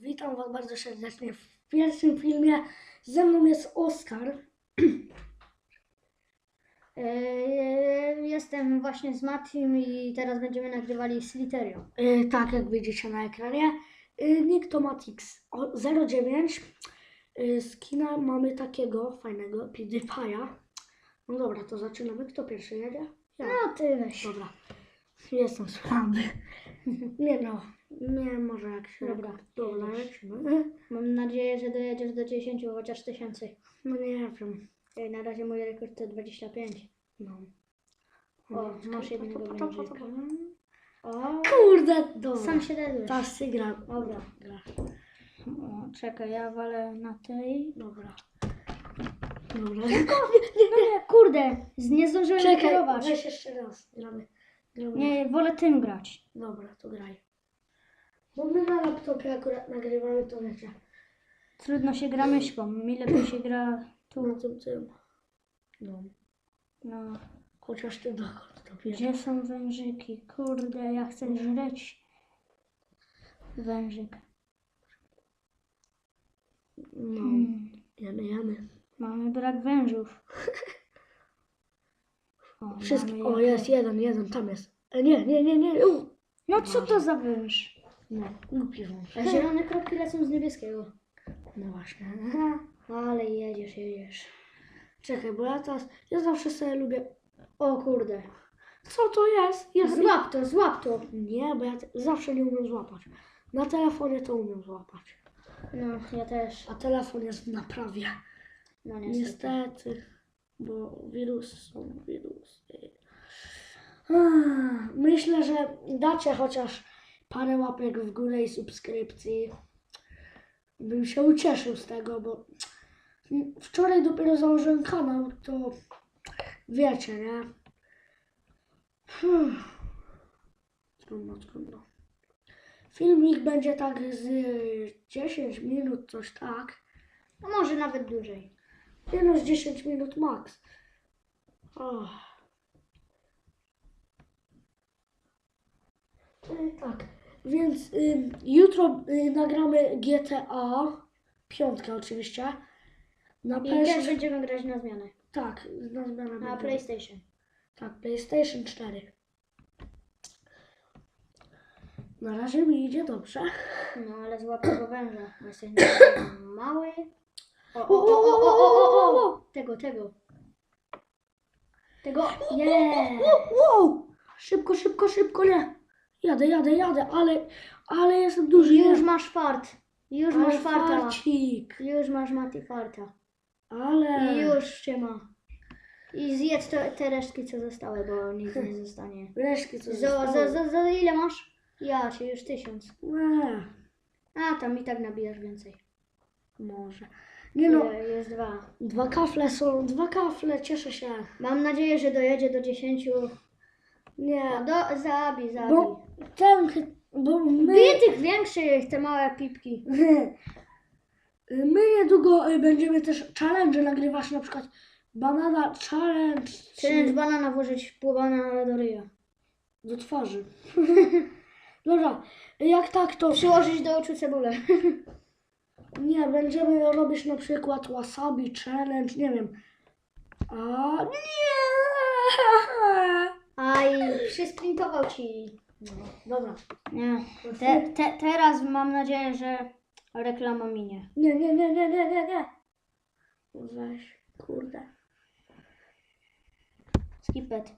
Witam Was bardzo serdecznie w pierwszym filmie. Ze mną jest Oskar. Eee, Jestem właśnie z Matim i teraz będziemy nagrywali z Literią. Yy, tak, jak widzicie na ekranie. Yy, nick to Matix o- 09. Yy, skina mamy takiego fajnego, PewDiePie'a. No dobra, to zaczynamy. Kto pierwszy jedzie? Ja. No ty weź. Dobra. Jestem słaby. Nie no, nie może jak się... Dobra. Dobra, lecimy. Mam nadzieję, że dojedziesz do 10 chociaż tysięcy. No nie wiem. Ej, Na razie mój rekord to 25. No. O, masz jednego wężyka. O, Kurde, dobra. sam się dedłeś. Ta gra. Dobra. gra. O, czekaj, ja walę na tej. Dobra. Dobra. No, kurde, z- nie zdążyłem Czekaj, kierować. weź jeszcze raz. Gramy. Gramy. Nie, wolę tym grać. Dobra, to graj. Bo my na laptopie akurat nagrywamy, to wiecie. Trudno się gra myszką, mi lepiej się gra tu. Na tym, tym. No. No. Chociaż ty dokąd to wiesz. Gdzie są wężyki? Kurde, ja chcę żreć wężyk. No. Hmm. Jemy, jemy. Mamy brak wężów. O, Wszystkie. mamy O, jest jeden, jeden, tam jest. E, nie, nie, nie, nie. U. No co to za węż? No, głupi wąż. A zielone kropki lecą z niebieskiego. No właśnie. Ale jedziesz, jedziesz. Czekaj, bo ja teraz, ja zawsze sobie lubię, O kurde. co to jest? jest Złap to, złap to. Nie, bo ja te, zawsze nie umiem złapać. Na telefonie to umiem złapać. No, ja też. A telefon jest w naprawie. No niestety. Niestety, bo wirusy są wirusy. Myślę, że dacie chociaż parę łapek w górę i subskrypcji. Bym się ucieszył z tego, bo wczoraj dopiero założyłem kanał, to wiecie, nie? Hmm. Trudno, trudno. Filmik będzie tak z 10 minut, coś tak. A może nawet dłużej. Nie no, z 10 minut max. Oh. tak, więc ym, jutro y, nagramy GTA, piątkę oczywiście. Na I też PS... będziemy grać na zmianę. Tak, na zmianę Na będziemy. PlayStation. Tak, PlayStation 4. Na razie mi idzie dobrze. No ale złap tego węża. Jesteś mały. O, o, o, o, o, o, o, o. Tego, tego. Tego. Nie. Wow! Szybko, szybko, szybko, nie! Jadę, jadę, jadę, ale, ale jestem duży. Już nie. masz fart. Już ale masz farta. farcik. Już masz Mati farta. Ale. Już cię ma. I zjedz to, te resztki, co zostały, bo nic nie zostanie. Reszki co Za, zostało. za, za, za ile masz? Ja cię już tysiąc. Nie, A, tam i tak nabijasz więcej. może. Nie no, Ile jest dwa. dwa kafle są, dwa kafle, cieszę się. Mam nadzieję, że dojedzie do dziesięciu. Nie, do, zabij, zabij. bo ten, chy- bo my, Bij tych większych, te małe pipki. my niedługo y, będziemy też challenge nagrywać, na przykład banana challenge czy Challenge banana włożyć pół banana do ryja. do twarzy. Dobra, jak tak to Przyłożyć do oczu cebulę. nie, będziemy robić na przykład wasabi challenge, nie wiem. A nie! Aj, przysprintował ci. No, dobra. Nie. Te, te, teraz mam nadzieję, że reklama minie. Nie, nie, nie, nie, nie, nie, nie. Weź, kurde. Skipet.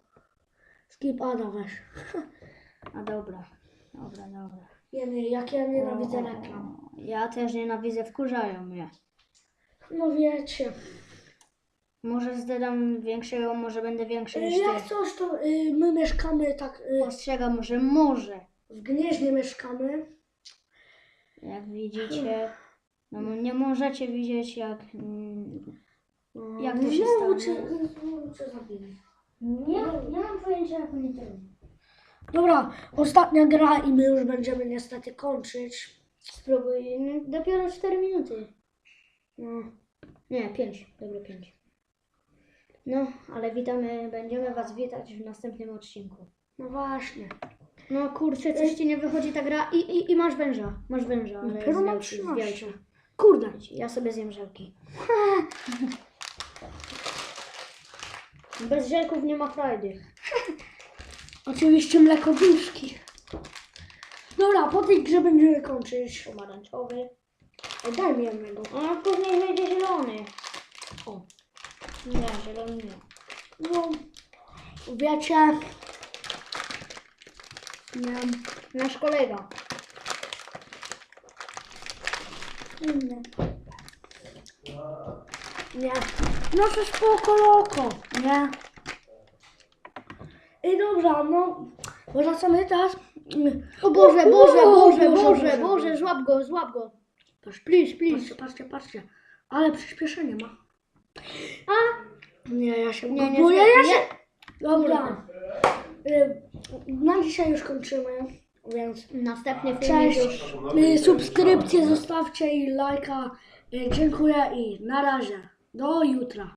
Skip Ada weź. A dobra. Dobra, dobra. Nie, nie, jak ja nienawidzę reklam. Ja też nienawidzę, wkurzają mnie. No wiecie. Może zdedam większego, może będę większy niż Jak ty. coś to y, my mieszkamy tak y, Ostrzegam, że może. w Gnieźnie mieszkamy. Jak widzicie, no nie możecie widzieć jak... mm, No, Jak to się znowu stało? cię, znowu cię zabili. Nie, nie mam pojęcia jak oni to robią. Dobra, ostatnia gra i my już będziemy niestety kończyć. Spróbuj, no, dopiero 4 minuty. No, Nie, 5, dobra 5. No, ale witamy, będziemy Was witać w następnym odcinku. no właśnie. No kurczę, coś ci nie wychodzi ta gra i, i, i masz węża. Masz węża. ale Dopiero mam wielki, jest 13. wielki. Kurde. Ja sobie zjem żelki. Bez żelków nie ma frajdy. Oczywiście mleko duszki. Dobra, po tej grze będziemy kończyć. Pomarańczowy. Ej, Daj mi jednego. A później wyjdzie zielony. O. Nie, zielony nie. No, wiecie, nie, Nasz kolega. inny. Nie, no to spoko loko, nie. I dobra, no, wracamy teraz. O Boże, Boże, Boże, Boże, Boże. Złap go, złap go. Patrz, Please, please. Patrzcie, patrzcie, patrzcie. Ale przyspieszenie ma. A? Nie, ja się Nie, nie, nie, ja nie. się... Dobra. Y, Na dzisiaj już kończymy, więc Następny film cześć. już. Y, Subskrypcję zostawcie i lajka. Y, Dziękuję i na razie. Do jutra.